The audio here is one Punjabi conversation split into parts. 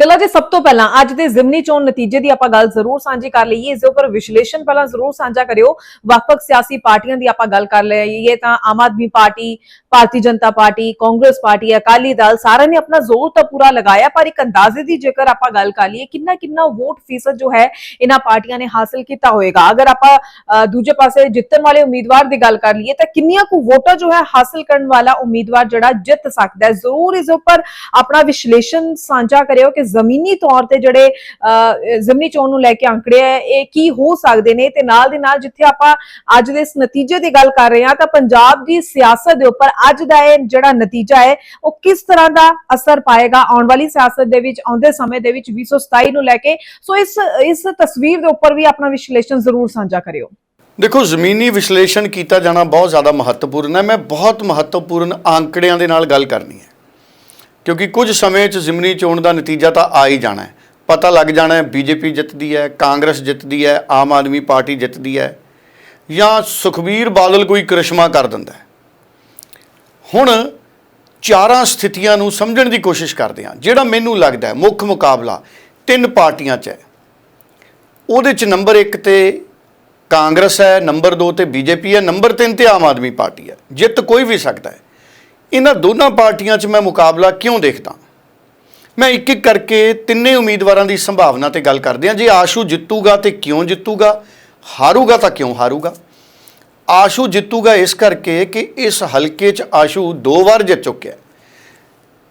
ਡੱਲਾ ਜੀ ਸਭ ਤੋਂ ਪਹਿਲਾਂ ਅੱਜ ਦੇ ਜ਼ਿਮਨੀ ਚੋਣ ਨਤੀਜੇ ਦੀ ਆਪਾਂ ਗੱਲ ਜ਼ਰੂਰ ਸਾਂਝੀ ਕਰ ਲਈਏ, ਇਸ ਦੇ ਉੱਪਰ ਵਿਸ਼ਲੇਸ਼ਣ ਪਹਿਲਾਂ ਜ਼ਰੂਰ ਸਾਂਝਾ ਕਰਿਓ। ਵੱਖ-ਵੱਖ ਸਿਆਸੀ ਪਾਰਟੀਆਂ ਦੀ ਆਪਾਂ ਗੱਲ ਕਰ ਲਈਏ ਤਾਂ Aam Aadmi party, Bharatiya Janata party, Congress party, Akali Dal ਸਾਰਿਆਂ ਨੇ ਆਪਣਾ ਜ਼ੋਰ ਤਾਂ ਪੂਰਾ ਲਗਾਇਆ, ਪਰ ਇੱਕ ਅੰਦਾਜ਼ੇ ਦੀ ਜੇਕਰ ਆਪਾਂ ਗੱਲ ਕਰ ਲਈਏ ਕਿੰਨਾ ਕਿੰਨਾ ਵੋਟ ਫੀਸਦ ਜੋ ਹੈ ਇਹਨਾਂ ਪਾਰਟੀਆਂ ਨੇ ਹਾਸਲ ਕੀਤਾ ਹੋਏਗਾ। ਅਗਰ ਆਪਾਂ ਦੂਜੇ ਪਾਸੇ ਜਿੱਤਣ ਵਾਲੇ ਉਮੀਦਵਾਰ ਦੀ ਗੱਲ ਕਰ ਲਈਏ ਤਾਂ ਕਿੰਨੀਆਂ ਕੁ ਵੋਟਾਂ ਜੋ ਹੈ ਹਾਸਲ ਕਰਨ ਵਾਲਾ ਉਮੀਦਵਾਰ ਜਿਹੜਾ ਜਿੱਤ ਸਕਦਾ ਹੈ, ਜ਼ਰੂਰ ਇਸ ਉੱਪਰ ਆਪਣਾ ਵਿਸ਼ਲੇਸ਼ਣ ਸਾਂਝਾ ਕਰਿਓ ਕਿ ਜ਼ਮੀਨੀ ਤੌਰ ਤੇ ਜਿਹੜੇ ਜ਼ਮੀਨੀ ਚੋਣ ਨੂੰ ਲੈ ਕੇ ਅੰਕੜੇ ਹੈ ਇਹ ਕੀ ਹੋ ਸਕਦੇ ਨੇ? ਤੇ ਨਾਲ ਦੇ ਨਾਲ ਜਿੱਥੇ ਆਪਾਂ ਅੱਜ ਦੇ ਇਸ ਨਤੀਜੇ ਦੀ ਗੱਲ ਕਰ ਰਹੇ ਹਾਂ, ਤਾਂ ਪੰਜਾਬ ਦੀ ਸਿਆਸਤ ਦੇ ਉੱਪਰ ਅੱਜ ਦਾ ਇਹ ਜਿਹੜਾ ਨਤੀਜਾ ਹੈ, ਉਹ ਕਿਸ ਤਰ੍ਹਾਂ ਦਾ ਅਸਰ ਪਾਏਗਾ? ਆਉਣ ਵਾਲੀ ਸਿਆਸਤ ਦੇ ਵਿੱਚ, ਆਉਂਦੇ ਸਮੇਂ ਦੇ ਵਿੱਚ 2027 ਨੂੰ ਲੈ ਕੇ। ਸੋ ਇਸ ਇਸ ਤਸਵੀਰ ਦੇ ਉੱਪਰ ਵੀ ਆਪਣਾ ਵਿਸ਼ਲੇਸ਼ਣ ਜ਼ਰੂਰ ਸਾਂਝਾ ਕਰਿਓ। ਦੇਖੋ, ਜ਼ਮੀਨੀ ਵਿਸ਼ਲੇਸ਼ਣ ਕੀਤਾ ਜਾਣਾ ਬਹੁਤ ਜ਼ਿਆਦਾ ਮਹੱਤਵਪੂਰਨ ਹੈ। ਮੈਂ ਬਹੁਤ ਮਹੱਤਵਪੂਰਨ ਅੰਕੜਿਆਂ ਦੇ ਨਾਲ ਗੱਲ ਕਰਨੀ ਹੈ। ਕਿਉਂਕਿ ਕੁਝ ਸਮੇਂ 'ਚ ਜ਼ਿਮਨੀ ਚੋਣ ਦਾ ਨਤੀਜਾ ਤਾਂ ਆ ਹੀ ਜਾਣਾ ਹੈ। ਪਤਾ ਲੱਗ ਜਾਣਾ ਹੈ ਬੀਜੇਪੀ ਜਿੱਤਦੀ ਹੈ, ਕਾਂਗਰਸ ਜਿੱਤਦੀ ਹੈ, ਆਮ ਆਦਮੀ ਪਾਰਟੀ ਜਿੱਤਦੀ ਹੈ ਜਾਂ ਸੁਖਬੀਰ ਬਾਦਲ ਕੋਈ ਕਰਿਸ਼ਮਾ ਕਰ ਦਿੰਦਾ ਹੈ। ਹੁਣ ਚਾਰਾਂ ਸਥਿਤੀਆਂ ਨੂੰ ਸਮਝਣ ਦੀ ਕੋਸ਼ਿਸ਼ ਕਰਦੇ ਹਾਂ। ਜਿਹੜਾ ਮੈਨੂੰ ਲੱਗਦਾ ਹੈ ਮੁੱਖ ਮੁਕਾਬਲਾ ਤਿੰਨ ਪਾਰਟੀਆਂ 'ਚ ਹੈ। ਉਹਦੇ 'ਚ ਨੰਬਰ 1 ਤੇ ਕਾਂਗਰਸ ਹੈ, ਨੰਬਰ 2 ਤੇ ਬੀਜੇਪੀ ਹੈ, ਨੰਬਰ 3 ਤੇ ਆਮ ਆਦਮੀ ਪਾਰਟੀ ਹੈ। ਜਿੱਤ ਕੋਈ ਵੀ ਸਕਦਾ ਹੈ। ਇਹਨਾਂ ਦੋਨਾਂ ਪਾਰਟੀਆਂ 'ਚ ਮੈਂ ਮੁਕਾਬਲਾ ਕਿਉਂ ਦੇਖਦਾ? ਮੈਂ ਇੱਕ ਇੱਕ ਕਰਕੇ ਤਿੰਨੇ ਉਮੀਦਵਾਰਾਂ ਦੀ ਸੰਭਾਵਨਾ ਤੇ ਗੱਲ ਕਰਦੇ ਹਾਂ। ਜੇ ਆਸ਼ੂ ਜਿੱਤੂਗਾ ਤੇ ਕਿਉਂ ਜਿੱਤੂਗਾ? ਹਾਰੂਗਾ ਤਾਂ ਕਿਉਂ ਹਾਰੂਗਾ? ਆਸ਼ੂ ਜਿੱਤੂਗਾ ਇਸ ਕਰਕੇ ਕਿ ਇਸ ਹਲਕੇ 'ਚ ਆਸ਼ੂ ਦੋ ਵਾਰ ਜਿੱਤ ਚੁੱਕਿਆ। ਹੈ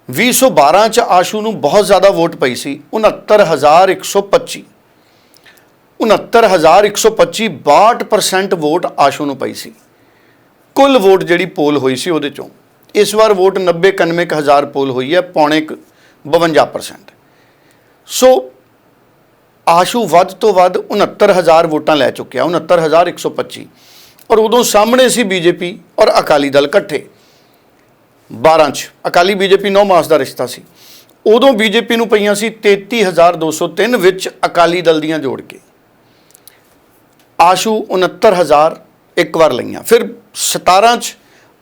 2012 'ਚ ਆਸ਼ੂ ਨੂੰ ਬਹੁਤ ਜ਼ਿਆਦਾ ਵੋਟ ਪਈ ਸੀ। 69125 69125 62% ਵੋਟ ਆਸ਼ੂ ਨੂੰ ਪਈ ਸੀ। ਕੁੱਲ ਵੋਟ ਜਿਹੜੀ ਪੋਲ ਹੋਈ ਸੀ ਉਹਦੇ ਚੋਂ ਇਸ ਵਾਰ ਵੋਟ 90 91 ਹਜ਼ਾਰ ਪੋਲ ਹੋਈ ਹੈ, ਪੌਣੇ ਕੁ 52% ਸੋ ਆਸ਼ੂ ਵੱਧ ਤੋਂ ਵੱਧ 69000 ਵੋਟਾਂ ਲੈ ਚੁੱਕਿਆ 69125 ਔਰ ਉਦੋਂ ਸਾਹਮਣੇ ਸੀ ਬੀਜੇਪੀ ਔਰ ਅਕਾਲੀ ਦਲ ਇਕੱਠੇ। 12 ਚ ਅਕਾਲੀ ਬੀਜੇਪੀ 9 ਮਾਸ ਦਾ ਰਿਸ਼ਤਾ ਸੀ। ਉਦੋਂ ਬੀਜੇਪੀ ਨੂੰ ਪਈਆਂ ਸੀ 33203 ਵਿੱਚ ਅਕਾਲੀ ਦਲ ਦੀਆਂ ਜੋੜ ਕੇ। ਆਸ਼ੂ 69000 ਇੱਕ ਵਾਰ ਲਈਆਂ। ਫਿਰ 17 ਚ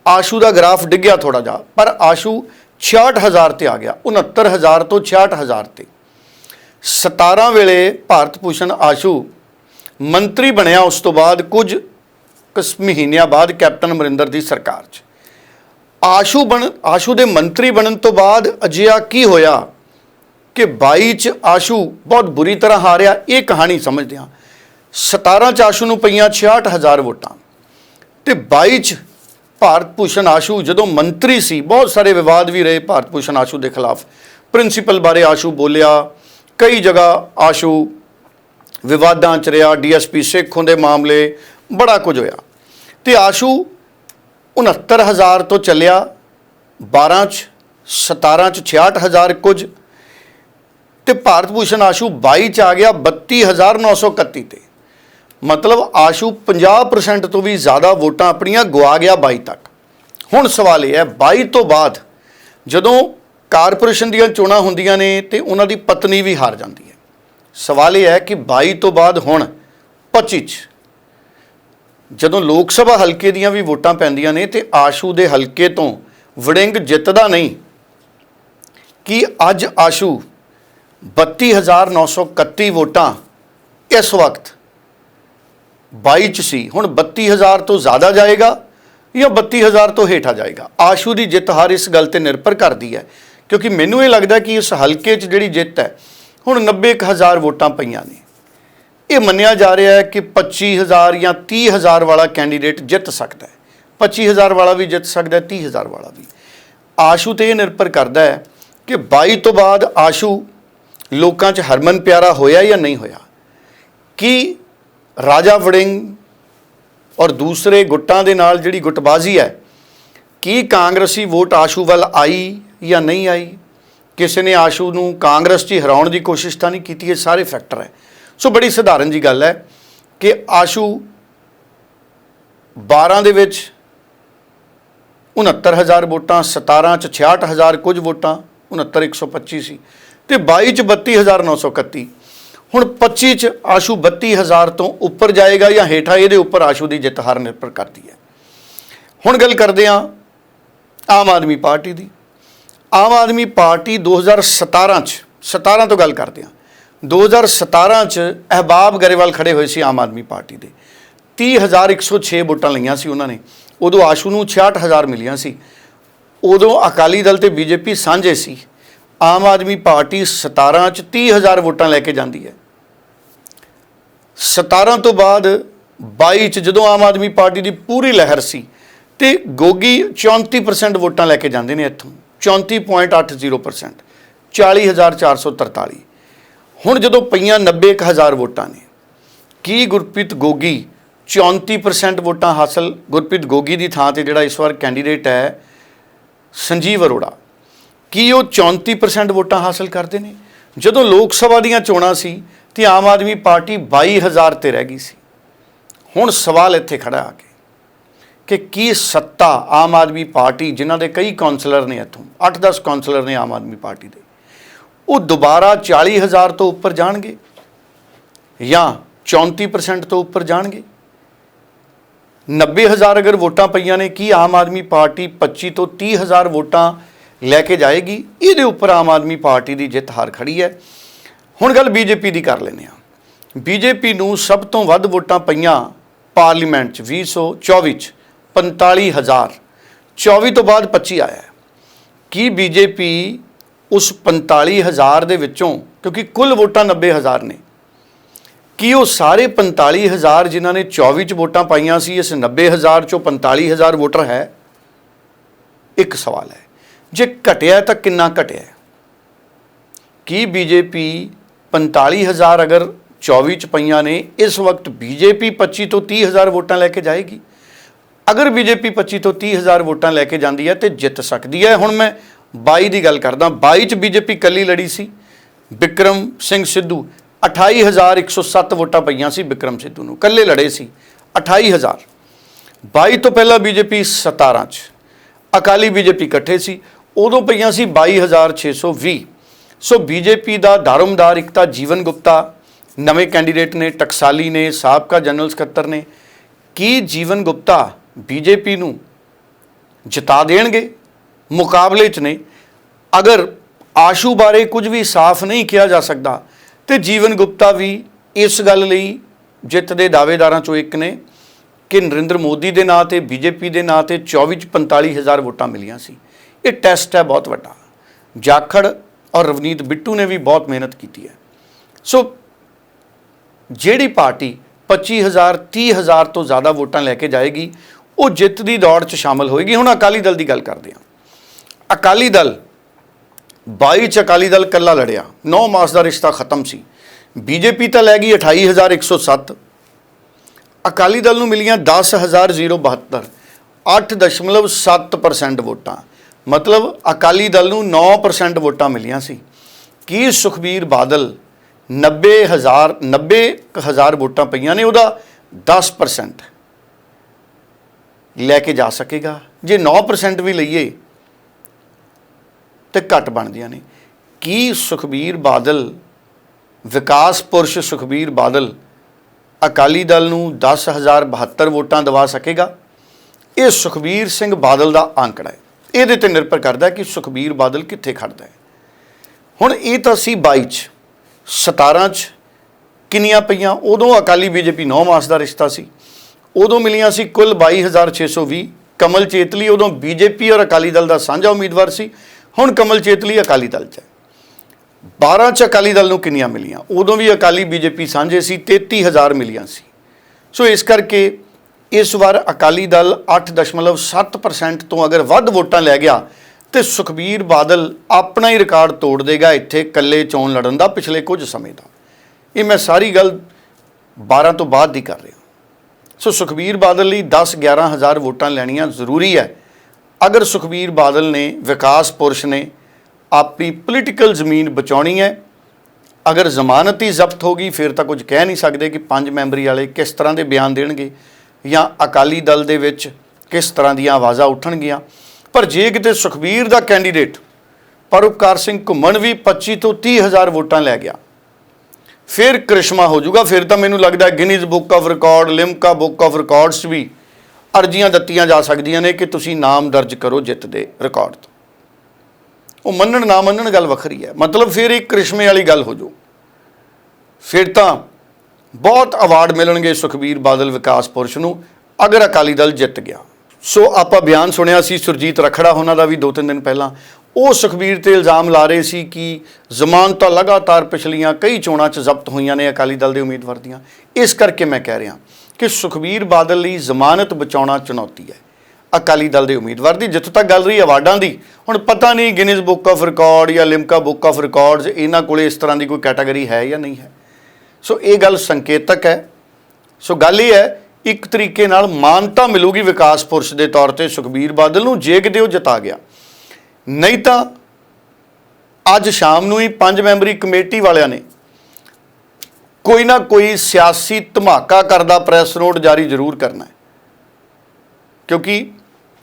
ਆਸ਼ੂ ਦਾ ਗ੍ਰਾਫ ਡਿੱਗਿਆ ਥੋੜਾ ਜਿਹਾ, ਪਰ ਆਸ਼ੂ 66000 ਤੇ ਆ ਗਿਆ 69000 ਤੋਂ 66000 ਤੇ। 17 ਵੇਲੇ ਭਾਰਤ ਭੂਸ਼ਣ ਆਸ਼ੂ ਮੰਤਰੀ ਬਣਿਆ, ਉਸ ਤੋਂ ਬਾਅਦ ਕੁਝ ਕੁਝ ਮਹੀਨਿਆਂ ਬਾਅਦ ਕੈਪਟਨ ਅਮਰਿੰਦਰ ਦੀ ਸਰਕਾਰ 'ਚ। ਆਸ਼ੂ ਬਣ, ਆਸ਼ੂ ਦੇ ਮੰਤਰੀ ਬਣਨ ਤੋਂ ਬਾਅਦ ਅਜਿਹਾ ਕੀ ਹੋਇਆ ਕਿ 22 ਚ ਆਸ਼ੂ ਬਹੁਤ ਬੁਰੀ ਤਰ੍ਹਾਂ ਹਾਰਿਆ, ਇਹ ਕਹਾਣੀ ਸਮਝਦੇ ਹਾਂ। 17 ਚ ਆਸ਼ੂ ਨੂੰ ਪਈਆਂ 66000 ਵੋਟਾਂ ਤੇ 22 ਚ ਭਾਰਤ ਭੂਸ਼ਣ ਆਸ਼ੂ, ਜਦੋਂ ਮੰਤਰੀ ਸੀ, ਬਹੁਤ ਸਾਰੇ ਵਿਵਾਦ ਵੀ ਰਹੇ ਭਾਰਤ ਭੂਸ਼ਣ ਆਸ਼ੂ ਦੇ ਖਿਲਾਫ। ਪ੍ਰਿੰਸੀਪਲ ਬਾਰੇ ਆਸ਼ੂ ਬੋਲਿਆ, ਕਈ ਜਗ੍ਹਾ ਆਸ਼ੂ ਵਿਵਾਦਾਂ ਚ ਰਿਹਾ, ਡੀਐਸਪੀ ਸੇਖੋਂ ਦੇ ਮਾਮਲੇ, ਬੜਾ ਕੁਝ ਹੋਇਆ। ਤੇ ਆਸ਼ੂ 69000 ਤੋਂ ਚੱਲਿਆ 12 ਚ 17 ਚ 66000 ਕੁਝ। ਤੇ ਭਾਰਤ ਭੂਸ਼ਣ ਆਸ਼ੂ 22 ਚ ਆ ਗਿਆ 32931 ਤੇ। ਮਤਲਬ ਆਸ਼ੂ 50% ਤੋਂ ਵੀ ਜ਼ਿਆਦਾ ਵੋਟਾਂ ਆਪਣੀਆਂ ਗਵਾ ਗਿਆ 22 ਤੱਕ। ਹੁਣ ਸਵਾਲ ਇਹ ਹੈ 22 ਤੋਂ ਬਾਅਦ ਜਦੋਂ ਕਾਰਪੋਰੇਸ਼ਨ ਦੀਆਂ ਚੋਣਾਂ ਹੁੰਦੀਆਂ ਨੇ ਤੇ ਉਹਨਾਂ ਦੀ ਪਤਨੀ ਵੀ ਹਾਰ ਜਾਂਦੀ ਹੈ। ਸਵਾਲ ਇਹ ਹੈ ਕਿ 22 ਤੋਂ ਬਾਅਦ ਹੁਣ 25 ਚ ਜਦੋਂ ਲੋਕ ਸਭਾ ਹਲਕੇ ਦੀਆਂ ਵੀ ਵੋਟਾਂ ਪੈਂਦੀਆਂ ਨੇ ਤੇ ਆਸ਼ੂ ਦੇ ਹਲਕੇ ਤੋਂ ਵੜਿੰਗ ਜਿੱਤਦਾ ਨਹੀਂ, ਕਿ ਅੱਜ ਆਸ਼ੂ 32931 ਵੋਟਾਂ ਇਸ ਵਕਤ 22 ਚ ਸੀ, ਹੁਣ 32000 ਤੋਂ ਜ਼ਿਆਦਾ ਜਾਏਗਾ ਜਾਂ 32000 ਤੋਂ ਹੇਠਾਂ ਜਾਏਗਾ? ਆਸ਼ੂ ਦੀ ਜਿੱਤ ਹਰ ਇਸ ਗੱਲ ਤੇ ਨਿਰਭਰ ਕਰਦੀ ਹੈ, ਕਿਉਂਕਿ ਮੈਨੂੰ ਇਹ ਲੱਗਦਾ ਕਿ ਇਸ ਹਲਕੇ 'ਚ ਜਿਹੜੀ ਜਿੱਤ ਹੈ, ਹੁਣ 90000 ਵੋਟਾਂ ਪਈਆਂ ਨੇ। ਇਹ ਮੰਨਿਆ ਜਾ ਰਿਹਾ ਹੈ ਕਿ 25000 ਜਾਂ 30000 ਵਾਲਾ ਕੈਂਡੀਡੇਟ ਜਿੱਤ ਸਕਦਾ ਹੈ। 25000 ਵਾਲਾ ਵੀ ਜਿੱਤ ਸਕਦਾ ਹੈ 30000 ਵਾਲਾ ਵੀ। ਆਸ਼ੂ ਤੇ ਇਹ ਨਿਰਭਰ ਕਰਦਾ ਹੈ ਕਿ 22 ਤੋਂ ਬਾਅਦ ਆਸ਼ੂ ਲੋਕਾਂ 'ਚ ਹਰਮਨ ਪਿਆਰਾ ਹੋਇਆ ਜਾਂ ਨਹੀਂ ਹੋਇਆ। ਕੀ ਰਾਜਾ ਵੜਿੰਗ ਔਰ ਦੂਸਰੇ ਗੁੱਟਾਂ ਦੇ ਨਾਲ ਜਿਹੜੀ ਗੁੱਟਬਾਜ਼ੀ ਹੈ, ਕੀ ਕਾਂਗਰਸੀ ਵੋਟ ਆਸ਼ੂ ਵੱਲ ਆਈ ਜਾਂ ਨਹੀਂ ਆਈ? ਕਿਸੇ ਨੇ ਆਸ਼ੂ ਨੂੰ ਕਾਂਗਰਸ 'ਚ ਹੀ ਹਰਾਉਣ ਦੀ ਕੋਸ਼ਿਸ਼ ਤਾਂ ਨਹੀਂ ਕੀਤੀ? ਇਹ ਸਾਰੇ ਫੈਕਟਰ ਹੈ। ਸੋ ਬੜੀ ਸਧਾਰਨ ਜੀ ਗੱਲ ਹੈ ਕਿ ਆਸ਼ੂ 12 ਦੇ ਵਿੱਚ 69000 ਵੋਟਾਂ 17 ਚ 66000 ਕੁਝ ਵੋਟਾਂ 69125 ਸੀ ਤੇ 22 ਚ 32931 ਹੁਣ 25 ਚ ਆਸ਼ੂ 32000 ਤੋਂ ਉੱਪਰ ਜਾਏਗਾ ਜਾਂ ਹੇਠਾਂ ਇਹਦੇ ਉੱਪਰ ਆਸ਼ੂ ਦੀ ਜਿੱਤ ਹਾਰ ਨਿਰਭਰ ਕਰਦੀ ਹੈ। ਹੁਣ ਗੱਲ ਕਰਦੇ ਹਾਂ ਆਮ ਆਦਮੀ ਪਾਰਟੀ ਦੀ। ਆਮ ਆਦਮੀ ਪਾਰਟੀ 2017 ਚ 17 ਤੋਂ ਗੱਲ ਕਰਦੇ ਹਾਂ। 2017 ਚ ਅਹਿਬਾਬ ਗਰੇਵਾਲ ਖੜੇ ਹੋਏ ਸੀ ਆਮ ਆਦਮੀ ਪਾਰਟੀ ਦੇ। 30106 ਵੋਟਾਂ ਲਈਆਂ ਸੀ ਉਹਨਾਂ ਨੇ। ਉਦੋਂ ਆਸ਼ੂ ਨੂੰ 66000 ਮਿਲੀਆਂ ਸੀ। ਉਦੋਂ ਅਕਾਲੀ ਦਲ ਤੇ ਬੀਜੇਪੀ ਸਾਂਝੇ ਸੀ। ਆਮ ਆਦਮੀ ਪਾਰਟੀ 17 ਚ 30000 ਵੋਟਾਂ ਲੈ ਕੇ ਜਾਂਦੀ ਹੈ। 17 ਤੋਂ ਬਾਅਦ 22 ਚ ਜਦੋਂ ਆਮ ਆਦਮੀ ਪਾਰਟੀ ਦੀ ਪੂਰੀ ਲਹਿਰ ਸੀ, ਤੇ ਗੋਗੀ 34% ਵੋਟਾਂ ਲੈ ਕੇ ਜਾਂਦੇ ਨੇ ਇੱਥੋਂ 34.80% 40443 ਹੁਣ ਜਦੋਂ ਪਈਆਂ 90000 ਵੋਟਾਂ ਨੇ, ਕੀ ਗੁਰਪ੍ਰੀਤ ਗੋਗੀ 34% ਵੋਟਾਂ ਹਾਸਲ, ਗੁਰਪ੍ਰੀਤ ਗੋਗੀ ਦੀ ਥਾਂ ਤੇ ਜਿਹੜਾ ਇਸ ਵਾਰ ਕੈਂਡੀਡੇਟ ਹੈ, ਸੰਜੀਵ ਅਰੋੜਾ। ਕੀ ਉਹ 34% ਵੋਟਾਂ ਹਾਸਲ ਕਰਦੇ ਨੇ? ਜਦੋਂ ਲੋਕ ਸਭਾ ਦੀਆਂ ਚੋਣਾਂ ਸੀ, ਤੇ ਆਮ ਆਦਮੀ ਪਾਰਟੀ 22000 ਤੇ ਰਹਿ ਗਈ ਸੀ। ਹੁਣ ਸਵਾਲ ਇੱਥੇ ਖੜਾ ਆ ਕੇ ਕਿ ਕੀ ਸੱਤਾ ਆਮ ਆਦਮੀ ਪਾਰਟੀ, ਜਿਨ੍ਹਾਂ ਦੇ ਕਈ ਕਾਉਂਸਲਰ ਨੇ ਇੱਥੋਂ 8-10 ਕਾਉਂਸਲਰ ਨੇ ਆਮ ਆਦਮੀ ਪਾਰਟੀ ਦੇ, ਉਹ ਦੁਬਾਰਾ 40000 ਤੋਂ ਉੱਪਰ ਜਾਣਗੇ? ਜਾਂ 34% ਤੋਂ ਉੱਪਰ ਜਾਣਗੇ? 90000 ਅਗਰ ਵੋਟਾਂ ਪਈਆਂ ਨੇ, ਕੀ ਆਮ ਆਦਮੀ ਪਾਰਟੀ 25 ਤੋਂ 30000 ਵੋਟਾਂ ਲੈ ਕੇ ਜਾਏਗੀ, ਇਹਦੇ ਉੱਪਰ ਆਮ ਆਦਮੀ ਪਾਰਟੀ ਦੀ ਜਿੱਤ ਹਾਰ ਖੜੀ ਹੈ। ਹੁਣ ਗੱਲ ਬੀਜੇਪੀ ਦੀ ਕਰ ਲੈਂਦੇ ਆ ਬੀਜੇਪੀ ਨੂੰ ਸਭ ਤੋਂ ਵੱਧ ਵੋਟਾਂ ਪਈਆਂ ਪਾਰਲੀਮੈਂਟ 'ਚ 2024 'ਚ 45000 24 ਤੋਂ ਬਾਅਦ 25 ਆਇਆ ਹੈ। ਕੀ ਬੀਜੇਪੀ ਉਸ 45000 ਦੇ ਵਿੱਚੋਂ, ਕਿਉਂਕਿ ਕੁੱਲ ਵੋਟਾਂ 90000 ਨੇ, ਕੀ ਉਹ ਸਾਰੇ 45000 ਜਿਨ੍ਹਾਂ ਨੇ 24 ਚ ਵੋਟਾਂ ਪਾਈਆਂ ਸੀ, ਇਸ 90000 ਚੋਂ 45000 ਵੋਟਰ ਹੈ? ਇੱਕ ਸਵਾਲ ਹੈ। ਜੇ ਘਟਿਆ ਤਾਂ ਕਿੰਨਾ ਘਟਿਆ? ਹੈ? ਕੀ ਬੀਜੇਪੀ 45000 ਅਗਰ 24 ਚ ਪਈਆਂ ਨੇ, ਇਸ ਵਕਤ ਬੀਜੇਪੀ 25 ਤੋਂ 30000 ਵੋਟਾਂ ਲੈ ਕੇ ਜਾਏਗੀ? ਅਗਰ ਬੀਜੇਪੀ 25 ਤੋਂ 30000 ਵੋਟਾਂ ਲੈ ਕੇ ਜਾਂਦੀ ਹੈ ਤੇ ਜਿੱਤ ਸਕਦੀ ਹੈ, ਹੁਣ ਮੈਂ 22 ਦੀ ਗੱਲ ਕਰਦਾ 22 ਚ ਬੀਜੇਪੀ ਕੱਲੀ ਲੜੀ ਸੀ ਵਿਕਰਮ ਸਿੰਘ ਸਿੱਧੂ। 28107 ਵੋਟਾਂ ਪਈਆਂ ਸੀ ਵਿਕਰਮ ਸਿੱਧੂ ਨੂੰ ਕੱਲੇ ਲੜੇ ਸੀ 28000 22 ਤੋਂ ਪਹਿਲਾਂ ਬੀਜੇਪੀ 17 ਚ, ਅਕਾਲੀ ਬੀਜੇਪੀ ਇਕੱਠੇ ਸੀ ਉਦੋਂ ਪਈਆਂ ਸੀ 22620 ਸੋ ਬੀਜੇਪੀ ਦਾ ਧਰਮਦਾਰ ਇੱਕ ਤਾਂ ਜੀਵਨ ਗੁਪਤਾ, ਨਵੇਂ ਕੈਂਡੀਡੇਟ ਨੇ, ਟਕਸਾਲੀ ਨੇ, ਸਾਬਕਾ ਜਨਰਲ ਸਕੱਤਰ ਨੇ। ਕੀ ਜੀਵਨ ਗੁਪਤਾ ਬੀਜੇਪੀ ਨੂੰ ਜਿਤਾ ਦੇਣਗੇ? ਮੁਕਾਬਲੇ 'ਚ ਨੇ। ਅਗਰ ਆਸ਼ੂ ਬਾਰੇ ਕੁਝ ਵੀ ਸਾਫ਼ ਨਹੀਂ ਕਿਹਾ ਜਾ ਸਕਦਾ, ਤੇ ਜੀਵਨ ਗੁਪਤਾ ਵੀ ਇਸ ਗੱਲ ਲਈ ਜਿੱਤ ਦੇ ਦਾਅਵੇਦਾਰਾਂ ਚੋਂ ਇੱਕ ਨੇ ਕਿ ਨਰਿੰਦਰ ਮੋਦੀ ਦੇ ਨਾਂ ਤੇ ਬੀਜੇਪੀ ਦੇ ਨਾਂ ਤੇ 24 ਚ 45000 ਵੋਟਾਂ ਮਿਲੀਆਂ ਸੀ। ਇਹ ਟੈਸਟ ਹੈ ਬਹੁਤ ਵੱਡਾ। ਜਾਖੜ ਔਰ ਰਵਨੀਤ ਬਿੱਟੂ ਨੇ ਵੀ ਬਹੁਤ ਮਿਹਨਤ ਕੀਤੀ ਹੈ। ਸੋ ਜਿਹੜੀ ਪਾਰਟੀ 25000 30000 ਤੋਂ ਜ਼ਿਆਦਾ ਵੋਟਾਂ ਲੈ ਕੇ ਜਾਏਗੀ, ਉਹ ਜਿੱਤ ਦੀ ਦੌੜ 'ਚ ਸ਼ਾਮਲ ਹੋਏਗੀ। ਹੁਣ ਅਕਾਲੀ ਦਲ ਦੀ ਗੱਲ ਕਰਦੇ ਹਾਂ। ਅਕਾਲੀ ਦਲ 22 ਚ ਅਕਾਲੀ ਦਲ ਕੱਲਾ ਲੜਿਆ। 9 ਮਾਸ ਦਾ ਰਿਸ਼ਤਾ ਖਤਮ ਸੀ। ਬੀਜੇਪੀ ਤਾਂ ਲੈ ਗਈ 28107 ਅਕਾਲੀ ਦਲ ਨੂੰ ਮਿਲੀਆਂ 10072 8.7% ਵੋਟਾਂ। ਮਤਲਬ ਅਕਾਲੀ ਦਲ ਨੂੰ 9% ਵੋਟਾਂ ਮਿਲੀਆਂ ਸੀ। ਕੀ ਸੁਖਬੀਰ ਬਾਦਲ 90000 90000 ਵੋਟਾਂ ਪਈਆਂ ਨੇ, ਉਹਦਾ 10% ਲੈ ਕੇ ਜਾ ਸਕੇਗਾ। ਜੇ 9% ਵੀ ਲਈਏ ਤੇ ਘੱਟ ਬਣਦੀਆਂ ਨੇ। ਕੀ ਸੁਖਬੀਰ ਬਾਦਲ, ਵਿਕਾਸ ਪੁਰਸ਼ ਸੁਖਬੀਰ ਬਾਦਲ ਅਕਾਲੀ ਦਲ ਨੂੰ 10072 ਵੋਟਾਂ ਦਿਵਾ ਸਕੇਗਾ? ਇਹ ਸੁਖਬੀਰ ਸਿੰਘ ਬਾਦਲ ਦਾ ਅੰਕੜਾ ਹੈ। ਇਹਦੇ ਤੇ ਨਿਰਭਰ ਕਰਦਾ ਕਿ ਸੁਖਬੀਰ ਬਾਦਲ ਕਿੱਥੇ ਖੜਦਾ ਹੈ। ਹੁਣ ਇਹ ਤਾਂ ਸੀ 22 ਚ 17 ਚ ਕਿੰਨੀਆਂ ਪਈਆਂ? ਉਦੋਂ ਅਕਾਲੀ ਬੀਜੇਪੀ 9 ਮਾਸ ਦਾ ਰਿਸ਼ਤਾ ਸੀ। ਉਦੋਂ ਮਿਲੀਆਂ ਸੀ ਕੁੱਲ 22620 ਕਮਲ ਚੇਤਲੀ ਉਦੋਂ ਬੀਜੇਪੀ ਔਰ ਅਕਾਲੀ ਦਲ ਦਾ ਸਾਂਝਾ ਉਮੀਦਵਾਰ ਸੀ। ਹੁਣ ਕਮਲ ਚੇਤਲੀ ਅਕਾਲੀ ਦਲ 'ਚ ਹੈ। 12 ਚ ਅਕਾਲੀ ਦਲ ਨੂੰ ਕਿੰਨੀਆਂ ਮਿਲੀਆਂ? ਉਦੋਂ ਵੀ ਅਕਾਲੀ ਬੀਜੇਪੀ ਸਾਂਝੇ ਸੀ 33000 ਮਿਲੀਆਂ ਸੀ। ਸੋ ਇਸ ਕਰਕੇ ਇਸ ਵਾਰ ਅਕਾਲੀ ਦਲ 8.7% ਤੋਂ ਅਗਰ ਵੱਧ ਵੋਟਾਂ ਲੈ ਗਿਆ, ਤੇ ਸੁਖਬੀਰ ਬਾਦਲ ਆਪਣਾ ਹੀ ਰਿਕਾਰਡ ਤੋੜ ਦੇਗਾ ਇੱਥੇ ਇਕੱਲੇ ਚੋਣ ਲੜਨ ਦਾ ਪਿਛਲੇ ਕੁਝ ਸਮੇਂ ਦਾ ਇਹ ਮੈਂ ਸਾਰੀ ਗੱਲ 12 ਤੋਂ ਬਾਅਦ ਦੀ ਕਰ ਰਿਹਾ। ਸੋ ਸੁਖਬੀਰ ਬਾਦਲ ਲਈ 10 11000 ਵੋਟਾਂ ਲੈਣੀਆਂ ਜ਼ਰੂਰੀ ਹੈ। ਅਗਰ ਸੁਖਬੀਰ ਬਾਦਲ ਨੇ, ਵਿਕਾਸ ਪੁਰਸ਼ ਨੇ ਆਪਣੀ ਪੋਲੀਟੀਕਲ ਜ਼ਮੀਨ ਬਚਾਉਣੀ ਹੈ, ਅਗਰ ਜ਼ਮਾਨਤ ਹੀ ਜ਼ਬਤ ਹੋ ਗਈ, ਫਿਰ ਤਾਂ ਕੁਝ ਕਹਿ ਨਹੀਂ ਸਕਦੇ ਕਿ ਪੰਜ ਮੈਂਬਰੀ ਵਾਲੇ ਕਿਸ ਤਰ੍ਹਾਂ ਦੇ ਬਿਆਨ ਦੇਣਗੇ। ਜਾਂ ਅਕਾਲੀ ਦਲ ਦੇ ਵਿੱਚ ਕਿਸ ਤਰ੍ਹਾਂ ਦੀਆਂ ਆਵਾਜ਼ਾਂ ਉੱਠਣਗੀਆਂ। ਪਰ ਜੇ ਕਿਤੇ ਸੁਖਬੀਰ ਦਾ ਕੈਂਡੀਡੇਟ ਪਰਉਪਕਾਰ ਸਿੰਘ ਘੁੰਮਣ ਵੀ 25 ਤੋਂ 30 ਹਜ਼ਾਰ ਵੋਟਾਂ ਲੈ ਗਿਆ, ਫਿਰ ਕ੍ਰਿਸ਼ਮਾ ਹੋ ਜਾਊਗਾ। ਫਿਰ ਤਾਂ ਮੈਨੂੰ ਲੱਗਦਾ Guinness book of record Limca book of records ਵੀ ਅਰਜ਼ੀਆਂ ਦਿੱਤੀਆਂ ਜਾ ਸਕਦੀਆਂ ਨੇ ਕਿ ਤੁਸੀਂ ਨਾਮ ਦਰਜ ਕਰੋ ਜਿੱਤ ਦੇ ਰਿਕਾਰਡ ਤੋਂ। ਉਹ ਮੰਨਣ ਨਾ ਮੰਨਣ ਗੱਲ ਵੱਖਰੀ ਹੈ। ਮਤਲਬ ਫਿਰ ਇੱਕ ਕ੍ਰਿਸ਼ਮੇ ਵਾਲੀ ਗੱਲ ਹੋ ਜਾਊ। ਫਿਰ ਤਾਂ ਬਹੁਤ ਅਵਾਰਡ ਮਿਲਣਗੇ ਸੁਖਬੀਰ ਬਾਦਲ ਵਿਕਾਸ ਪੁਰਸ਼ ਨੂੰ। ਅਗਰ ਅਕਾਲੀ ਦਲ ਜਿੱਤ ਗਿਆ। ਸੋ ਆਪਾਂ ਬਿਆਨ ਸੁਣਿਆ ਸੀ, ਸੁਰਜੀਤ ਰਖੜਾ ਉਹਨਾਂ ਦਾ ਵੀ ਦੋ ਤਿੰਨ ਦਿਨ ਪਹਿਲਾਂ। ਉਹ ਸੁਖਬੀਰ ਤੇ ਇਲਜ਼ਾਮ ਲਾ ਰਹੇ ਸੀ ਕਿ ਜ਼ਮਾਨਤਾਂ ਲਗਾਤਾਰ ਪਿਛਲੀਆਂ ਕਈ ਚੋਣਾਂ 'ਚ ਜ਼ਬਤ ਹੋਈਆਂ ਨੇ ਅਕਾਲੀ ਦਲ ਦੇ ਉਮੀਦਵਾਰ ਦੀਆਂ। ਇਸ ਕਰਕੇ ਮੈਂ ਕਹਿ ਰਿਹਾ ਕਿ ਸੁਖਬੀਰ ਬਾਦਲ ਲਈ ਜ਼ਮਾਨਤ ਬਚਾਉਣਾ ਚੁਣੌਤੀ ਹੈ। ਅਕਾਲੀ ਦਲ ਦੇ ਉਮੀਦਵਾਰ ਦੀ ਜਿੱਥੋਂ ਤੱਕ ਗੱਲ ਰਹੀ ਅਵਾਰਡਾਂ ਦੀ। ਹੁਣ ਪਤਾ ਨਹੀਂ ਗਿਨੀਜ਼ ਬੁੱਕ ਆਫ ਰਿਕਾਰਡ ਜਾਂ ਲਿਮਕਾ ਬੁੱਕ ਆਫ ਰਿਕਾਰਡਸ ਇਹਨਾਂ ਕੋਲੇ ਇਸ ਤਰ੍ਹਾਂ ਦੀ ਕੋਈ ਕੈਟਾਗਰੀ ਹੈ ਜਾਂ ਨਹੀਂ ਹੈ। ਸੋ ਇਹ ਗੱਲ ਸੰਕੇਤਕ ਹੈ। ਸੋ ਗੱਲ ਇਹ ਹੈ, ਇੱਕ ਤਰੀਕੇ ਨਾਲ ਮਾਨਤਾ ਮਿਲੂਗੀ ਵਿਕਾਸ ਪੁਰਸ਼ ਦੇ ਤੌਰ ਤੇ ਸੁਖਬੀਰ ਬਾਦਲ ਨੂੰ, ਜੇ ਕਿਤੇ ਉਹ ਜਿਤਾ ਗਿਆ। ਨਹੀਂ ਤਾਂ ਅੱਜ ਸ਼ਾਮ ਨੂੰ ਹੀ ਪੰਜ ਮੈਂਬਰੀ ਕਮੇਟੀ ਵਾਲਿਆਂ ਨੇ ਕੋਈ ਨਾ ਕੋਈ ਸਿਆਸੀ ਧਮਾਕਾ ਕਰਦਾ ਪ੍ਰੈਸ ਨੋਟ ਜਾਰੀ ਜ਼ਰੂਰ ਕਰਨਾ ਹੈ। ਕਿਉਂਕਿ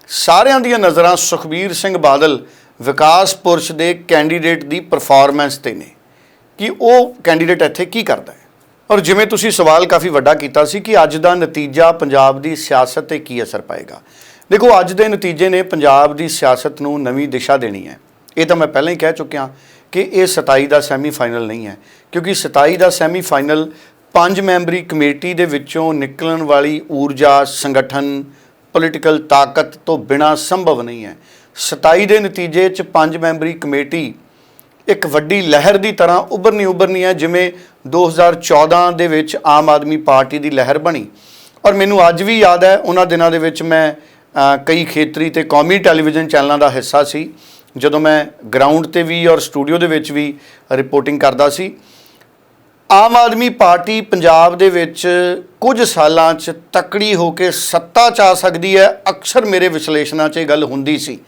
ਸਾਰਿਆਂ ਦੀਆਂ ਨਜ਼ਰਾਂ ਸੁਖਬੀਰ ਸਿੰਘ ਬਾਦਲ ਵਿਕਾਸ ਪੁਰਸ਼ ਦੇ ਕੈਂਡੀਡੇਟ ਦੀ ਪਰਫਾਰਮੈਂਸ ਤੇ ਨੇ। ਕਿ ਉਹ ਕੈਂਡੀਡੇਟ ਇੱਥੇ ਕੀ ਕਰਦਾ ਹੈ? ਔਰ ਜਿਵੇਂ ਤੁਸੀਂ ਸਵਾਲ ਕਾਫੀ ਵੱਡਾ ਕੀਤਾ ਸੀ ਕਿ ਅੱਜ ਦਾ ਨਤੀਜਾ ਪੰਜਾਬ ਦੀ ਸਿਆਸਤ ਤੇ ਕੀ ਅਸਰ ਪਾਏਗਾ। ਦੇਖੋ, ਅੱਜ ਦੇ ਨਤੀਜੇ ਨੇ ਪੰਜਾਬ ਦੀ ਸਿਆਸਤ ਨੂੰ ਨਵੀਂ ਦਿਸ਼ਾ ਦੇਣੀ ਹੈ। ਇਹ ਤਾਂ ਮੈਂ ਪਹਿਲਾਂ ਹੀ ਕਹਿ ਚੁੱਕਿਆ ਕਿ ਇਹ 27 ਦਾ ਸੈਮੀਫਾਈਨਲ ਨਹੀਂ ਹੈ, ਕਿਉਂਕਿ 27 ਦਾ ਸੈਮੀਫਾਈਨਲ ਪੰਜ ਮੈਂਬਰੀ ਕਮੇਟੀ ਦੇ ਵਿੱਚੋਂ ਨਿਕਲਣ ਵਾਲੀ ਊਰਜਾ, ਸੰਗਠਨ, ਪੋਲੀਟੀਕਲ ਤਾਕਤ ਤੋਂ ਬਿਨਾ ਸੰਭਵ ਨਹੀਂ ਹੈ। 27 ਦੇ ਨਤੀਜੇ 'ਚ ਪੰਜ ਮੈਂਬਰੀ ਕਮੇਟੀ ਇੱਕ ਵੱਡੀ ਲਹਿਰ ਦੀ ਤਰ੍ਹਾਂ ਉੱਭਰਨੀ ਉੱਭਰਨੀ ਹੈ, ਜਿਵੇਂ 2014 ਦੇ ਵਿੱਚ ਆਮ ਆਦਮੀ ਪਾਰਟੀ ਦੀ ਲਹਿਰ ਬਣੀ। ਔਰ ਮੈਨੂੰ ਅੱਜ ਵੀ ਯਾਦ ਹੈ, ਉਹਨਾਂ ਦਿਨਾਂ ਦੇ ਵਿੱਚ ਮੈਂ ਕਈ ਖੇਤਰੀ ਤੇ ਕੌਮੀ ਟੈਲੀਵਿਜ਼ਨ ਚੈਨਲਾਂ ਦਾ ਹਿੱਸਾ ਸੀ, ਜਦੋਂ ਮੈਂ ਗਰਾਊਂਡ ਤੇ ਵੀ ਔਰ ਸਟੂਡੀਓ ਦੇ ਵਿੱਚ ਵੀ ਰਿਪੋਰਟਿੰਗ ਕਰਦਾ ਸੀ। ਆਮ ਆਦਮੀ ਪਾਰਟੀ ਪੰਜਾਬ ਦੇ ਵਿੱਚ ਕੁਝ ਸਾਲਾਂ 'ਚ ਤਕੜੀ ਹੋ ਕੇ ਸੱਤਾ 'ਚ ਆ ਸਕਦੀ ਹੈ, ਅਕਸਰ ਮੇਰੇ ਵਿਸ਼ਲੇਸ਼ਣਾਂ 'ਚ ਇਹ ਗੱਲ ਹੁੰਦੀ ਸੀ।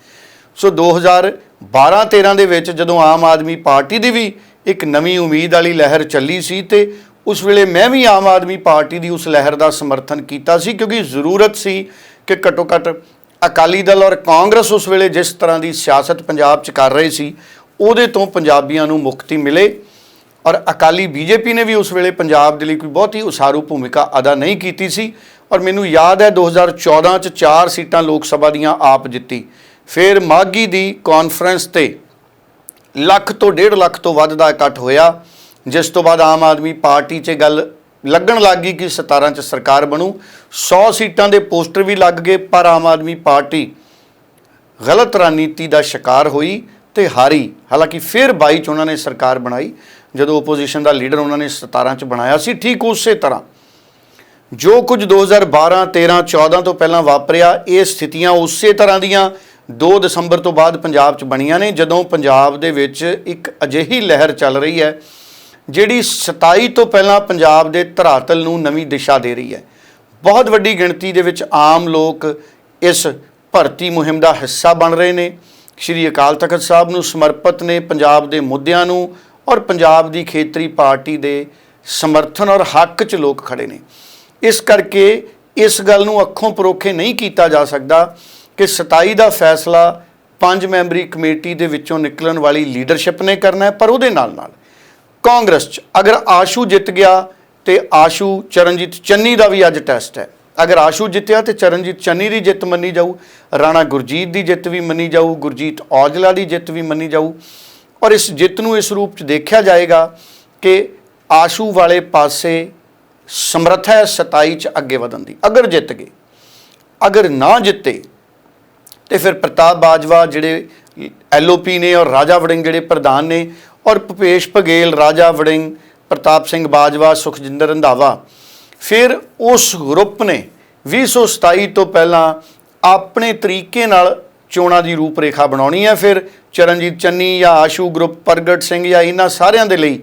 ਸੋ 2012-13 ਦੇ ਵਿੱਚ ਜਦੋਂ ਆਮ ਆਦਮੀ ਪਾਰਟੀ ਦੀ ਵੀ ਇੱਕ ਨਵੀਂ ਉਮੀਦ ਵਾਲੀ ਲਹਿਰ ਚੱਲੀ ਸੀ ਤੇ ਉਸ ਵੇਲੇ ਮੈਂ ਵੀ ਆਮ ਆਦਮੀ ਪਾਰਟੀ ਦੀ ਉਸ ਲਹਿਰ ਦਾ ਸਮਰਥਨ ਕੀਤਾ ਸੀ ਕਿਉਂਕਿ ਜ਼ਰੂਰਤ ਸੀ ਕਿ ਘੱਟੋ ਘੱਟ ਅਕਾਲੀ ਦਲ ਔਰ ਕਾਂਗਰਸ ਉਸ ਵੇਲੇ ਜਿਸ ਤਰ੍ਹਾਂ ਦੀ ਸਿਆਸਤ ਪੰਜਾਬ 'ਚ ਕਰ ਰਹੇ ਸੀ, ਉਹਦੇ ਤੋਂ ਪੰਜਾਬੀਆਂ ਨੂੰ ਮੁਕਤੀ ਮਿਲੇ ਔਰ ਅਕਾਲੀ ਬੀਜੇਪੀ ਨੇ ਵੀ ਉਸ ਵੇਲੇ ਪੰਜਾਬ ਦੇ ਲਈ ਕੋਈ ਬਹੁਤੀ ਉਸਾਰੂ ਭੂਮਿਕਾ ਅਦਾ ਨਹੀਂ ਕੀਤੀ ਸੀ ਔਰ ਮੈਨੂੰ ਯਾਦ ਹੈ 2014 ਚ 4 ਸੀਟਾਂ ਲੋਕ ਸਭਾ ਦੀਆਂ ਆਪ ਜਿੱਤੀ। ਫਿਰ ਮਾਗੀ ਦੀ ਕਾਨਫਰੰਸ ਤੇ ਲੱਖ ਤੋਂ 1.5 ਲੱਖ ਤੋਂ ਵੱਧ ਦਾ ਇਕੱਠ ਹੋਇਆ, ਜਿਸ ਤੋਂ ਬਾਅਦ ਆਮ ਆਦਮੀ ਪਾਰਟੀ 'ਚ ਗੱਲ ਲੱਗਣ ਲੱਗ ਗਈ ਕਿ 17 ਚ ਸਰਕਾਰ ਬਣੂ। 100 ਸੀਟਾਂ ਦੇ ਪੋਸਟਰ ਵੀ ਲੱਗ ਗਏ, ਪਰ ਆਮ ਆਦਮੀ ਪਾਰਟੀ ਗਲਤ ਰਣਨੀਤੀ ਦਾ ਸ਼ਿਕਾਰ ਹੋਈ ਤੇ ਹਾਰੀ। ਹਾਲਾਂਕਿ ਫਿਰ 22 ਚ ਉਹਨਾਂ ਨੇ ਸਰਕਾਰ ਬਣਾਈ, ਜਦੋਂ ਆਪੋਜੀਸ਼ਨ ਦਾ ਲੀਡਰ ਉਹਨਾਂ ਨੇ 17 ਚ ਬਣਾਇਆ ਸੀ, ਠੀਕ ਉਸੇ ਤਰ੍ਹਾਂ। ਜੋ ਕੁਝ 2012 13 14 ਤੋਂ ਪਹਿਲਾਂ ਵਾਪਰਿਆ, ਇਹ ਸਥਿਤੀਆਂ ਉਸੇ ਤਰ੍ਹਾਂ ਦੀਆਂ 2 ਦਸੰਬਰ ਤੋਂ ਬਾਅਦ ਪੰਜਾਬ 'ਚ ਬਣੀਆਂ ਨੇ, ਜਦੋਂ ਪੰਜਾਬ ਦੇ ਵਿੱਚ ਇੱਕ ਅਜਿਹੀ ਲਹਿਰ ਚੱਲ ਰਹੀ ਹੈ, ਜਿਹੜੀ 27 ਤੋਂ ਪਹਿਲਾਂ ਪੰਜਾਬ ਦੇ ਧਰਾਤਲ ਨੂੰ ਨਵੀਂ ਦਿਸ਼ਾ ਦੇ ਰਹੀ ਹੈ। ਬਹੁਤ ਵੱਡੀ ਗਿਣਤੀ ਦੇ ਵਿੱਚ ਆਮ ਲੋਕ ਇਸ ਭਰਤੀ ਮੁਹਿੰਮ ਦਾ ਹਿੱਸਾ ਬਣ ਰਹੇ ਨੇ। ਸ਼੍ਰੀ ਅਕਾਲ ਤਖਤ ਸਾਹਿਬ ਨੂੰ ਸਮਰਪਿਤ ਨੇ ਪੰਜਾਬ ਦੇ ਮੁੱਦਿਆਂ ਨੂੰ ਔਰ ਪੰਜਾਬ ਦੀ ਖੇਤਰੀ ਪਾਰਟੀ ਦੇ ਸਮਰਥਨ ਔਰ ਹੱਕ 'ਚ ਲੋਕ ਖੜੇ ਨੇ। ਇਸ ਕਰਕੇ ਇਸ ਗੱਲ ਨੂੰ ਅੱਖੋਂ ਪਰੋਖੇ ਨਹੀਂ ਕੀਤਾ ਜਾ ਸਕਦਾ ਕਿ 27 ਦਾ ਫੈਸਲਾ ਪੰਜ ਮੈਂਬਰੀ ਕਮੇਟੀ ਦੇ ਵਿੱਚੋਂ ਨਿਕਲਣ ਵਾਲੀ ਲੀਡਰਸ਼ਿਪ ਨੇ ਕਰਨਾ ਹੈ, ਪਰ ਉਹਦੇ ਨਾਲ ਨਾਲ ਕਾਂਗਰਸ 'ਚ ਅਗਰ ਆਸ਼ੂ ਜਿੱਤ ਗਿਆ ਤੇ ਆਸ਼ੂ ਚਰਨਜੀਤ ਚੰਨੀ ਦਾ ਵੀ ਅੱਜ ਟੈਸਟ ਹੈ। ਅਗਰ ਆਸ਼ੂ ਜਿੱਤਿਆ ਤੇ ਚਰਨਜੀਤ ਚੰਨੀ ਦੀ ਜਿੱਤ ਮੰਨੀ ਜਾਊ, ਰਾਣਾ ਗੁਰਜੀਤ ਦੀ ਜਿੱਤ ਵੀ ਮੰਨੀ ਜਾਊ, ਗੁਰਜੀਤ ਔਜਲਾ ਦੀ ਜਿੱਤ ਵੀ ਮੰਨੀ ਜਾਊ, ਔਰ ਇਸ ਜਿੱਤ ਨੂੰ ਇਸ ਰੂਪ 'ਚ ਦੇਖਿਆ ਜਾਏਗਾ ਕਿ ਆਸ਼ੂ ਵਾਲੇ ਪਾਸੇ ਸਮਰੱਥਾ ਹੈ 27 'ਚ ਅੱਗੇ ਵਧਣ ਦੀ। ਅਗਰ ਜਿੱਤ ਗਏ, ਅਗਰ ਨਾ ਜਿੱਤੇ ਤੇ ਫਿਰ ਪ੍ਰਤਾਪ ਬਾਜਵਾ ਜਿਹੜੇ ਐਲਓਪੀ ਨੇ ਔਰ ਰਾਜਾ ਵੜਿੰਗ ਜਿਹੜੇ ਪ੍ਰਧਾਨ ਨੇ ਔਰ ਭੁਪੇਸ਼ ਬਘੇਲ ਰਾਜਾ ਵੜਿੰਗ, ਪ੍ਰਤਾਪ ਸਿੰਘ ਬਾਜਵਾ, ਸੁਖਜਿੰਦਰ ਰੰਧਾਵਾ। ਫਿਰ ਉਸ ਗਰੁੱਪ ਨੇ 2027 ਤੋਂ ਪਹਿਲਾਂ ਆਪਣੇ ਤਰੀਕੇ ਨਾਲ ਚੋਣਾਂ ਦੀ ਰੂਪਰੇਖਾ ਬਣਾਉਣੀ ਹੈ। ਫਿਰ ਚਰਨਜੀਤ ਚੰਨੀ ਜਾਂ ਆਸ਼ੂ ਗਰੁੱਪ, ਪ੍ਰਗਟ ਸਿੰਘ ਜਾਂ ਇਹਨਾਂ ਸਾਰਿਆਂ ਦੇ ਲਈ